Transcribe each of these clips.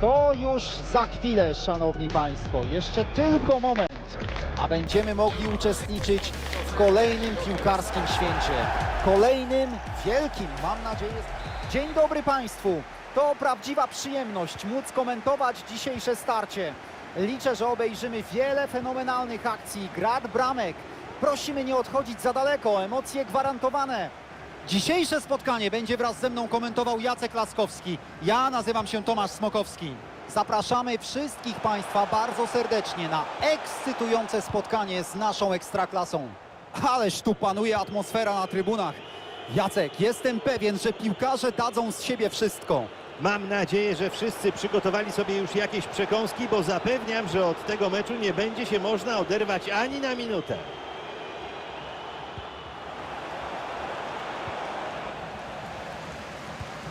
To już za chwilę, szanowni państwo. Jeszcze tylko moment, a będziemy mogli uczestniczyć w kolejnym piłkarskim święcie. Kolejnym, wielkim, mam nadzieję. Dzień dobry państwu. To prawdziwa przyjemność móc komentować dzisiejsze starcie. Liczę, że obejrzymy wiele fenomenalnych akcji, grad bramek. Prosimy nie odchodzić za daleko, emocje gwarantowane. Dzisiejsze spotkanie będzie wraz ze mną komentował Jacek Laskowski. Ja nazywam się Tomasz Smokowski. Zapraszamy wszystkich Państwa bardzo serdecznie na ekscytujące spotkanie z naszą Ekstraklasą. Ależ tu panuje atmosfera na trybunach. Jacek, jestem pewien, że piłkarze dadzą z siebie wszystko. Mam nadzieję, że wszyscy przygotowali sobie już jakieś przekąski, bo zapewniam, że od tego meczu nie będzie się można oderwać ani na minutę.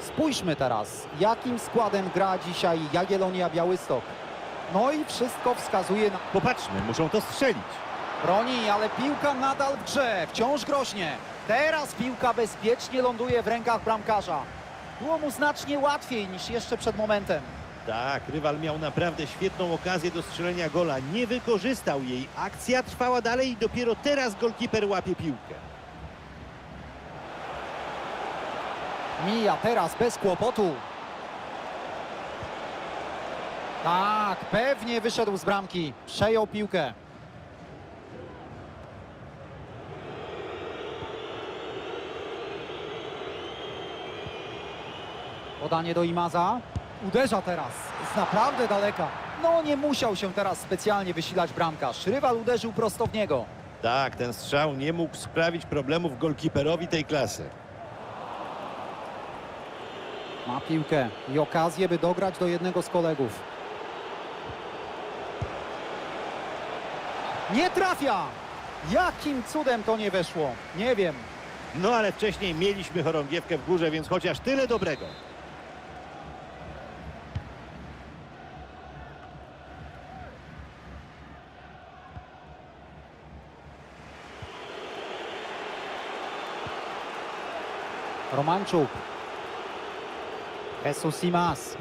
Spójrzmy teraz, jakim składem gra dzisiaj Jagiellonia Białystok. No i wszystko wskazuje na... Popatrzmy, muszą to strzelić. Broni, ale piłka nadal w grze, wciąż groźnie. Teraz piłka bezpiecznie ląduje w rękach bramkarza. Było mu znacznie łatwiej niż jeszcze przed momentem. Tak, rywal miał naprawdę świetną okazję do strzelenia gola. Nie wykorzystał jej. Akcja trwała dalej i dopiero teraz golkiper łapie piłkę. Mija teraz bez kłopotu. Tak, pewnie wyszedł z bramki. Przejął piłkę. Podanie do Imaza. Uderza teraz. Z naprawdę daleka. No nie musiał się teraz specjalnie wysilać bramkarz. Rywal uderzył prosto w niego. Tak, ten strzał nie mógł sprawić problemów golkiperowi tej klasy. Ma piłkę i okazję, by dograć do jednego z kolegów. Nie trafia! Jakim cudem to nie weszło? Nie wiem. No ale wcześniej mieliśmy chorągiewkę w górze, więc chociaż tyle dobrego. Romanczuk. Jesus Imas.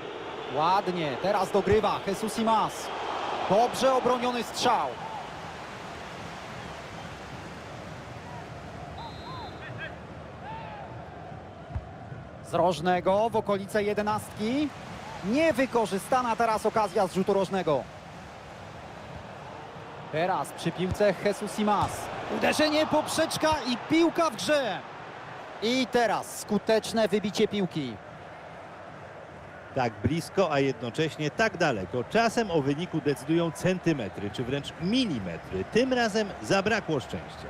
Ładnie, teraz dogrywa Jesus Imas. Dobrze obroniony strzał. Z rożnego w okolice jedenastki. Niewykorzystana teraz okazja z rzutu rożnego. Teraz przy piłce Jesus Imas. Uderzenie poprzeczka i piłka w grze. I teraz skuteczne wybicie piłki. Tak blisko, a jednocześnie tak daleko. Czasem o wyniku decydują centymetry, czy wręcz milimetry. Tym razem zabrakło szczęścia.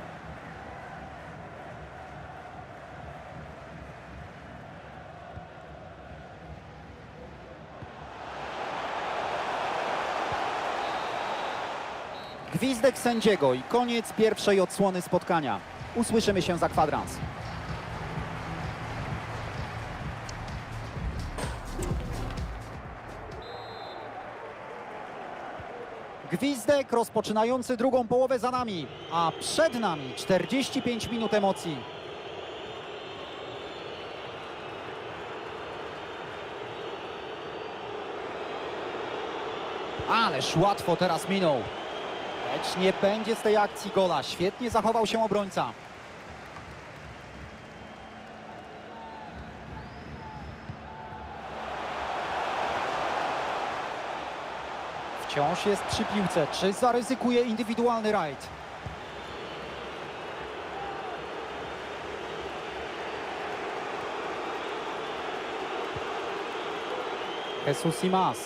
Gwizdek sędziego i koniec pierwszej odsłony spotkania. Usłyszymy się za kwadrans. Gwizdek rozpoczynający drugą połowę za nami, a przed nami 45 minut emocji. Ależ łatwo teraz minął. Lecz nie będzie z tej akcji gola. Świetnie zachował się obrońca. Wciąż jest przy piłce. Czy zaryzykuje indywidualny rajd? Jesus Imas.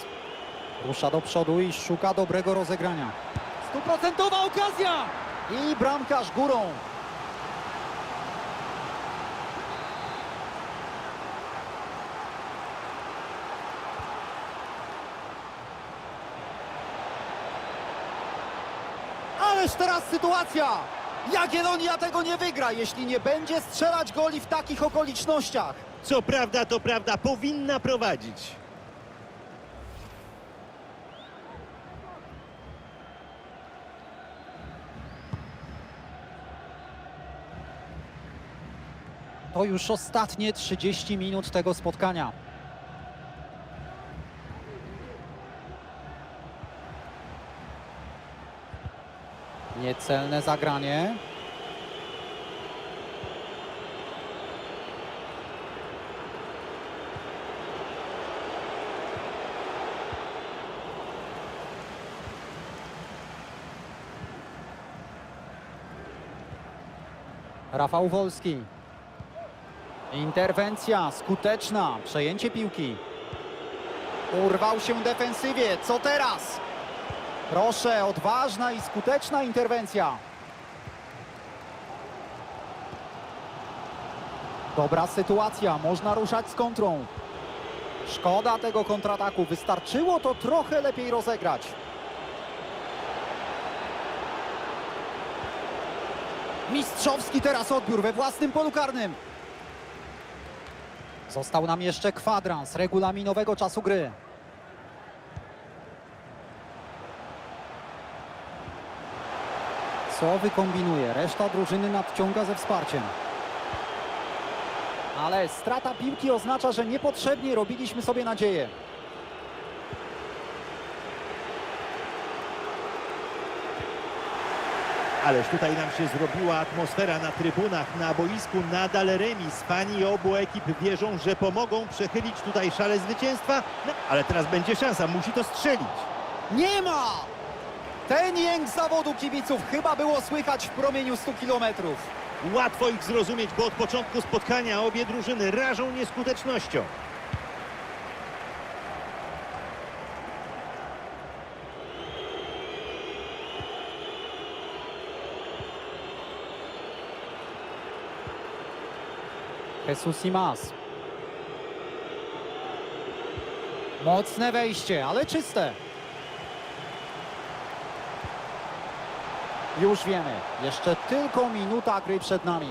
Rusza do przodu i szuka dobrego rozegrania. Stuprocentowa okazja! I bramkarz górą. Ależ teraz sytuacja! Jagiellonia tego nie wygra, jeśli nie będzie strzelać goli w takich okolicznościach. Co prawda, to prawda, powinna prowadzić. To już ostatnie 30 minut tego spotkania. Niecelne zagranie. Rafał Wolski. Interwencja skuteczna, przejęcie piłki. Urwał się defensywie, co teraz? Proszę, odważna i skuteczna interwencja. Dobra sytuacja, można ruszać z kontrą. Szkoda tego kontrataku, wystarczyło to trochę lepiej rozegrać. Mistrzowski teraz odbiór we własnym polu karnym. Został nam jeszcze kwadrans regulaminowego czasu gry. Co wykombinuje? Reszta drużyny nadciąga ze wsparciem. Ale strata piłki oznacza, że niepotrzebnie robiliśmy sobie nadzieję. Ależ tutaj nam się zrobiła atmosfera na trybunach, na boisku nadal remis. Fani obu ekip wierzą, że pomogą przechylić tutaj szale zwycięstwa, no, ale teraz będzie szansa, musi to strzelić. Nie ma! Ten jęk zawodu kibiców chyba było słychać w promieniu 100 kilometrów. Łatwo ich zrozumieć, bo od początku spotkania obie drużyny rażą nieskutecznością. Jesus Simas. Mocne wejście, ale czyste. Już wiemy, jeszcze tylko minuta gry przed nami.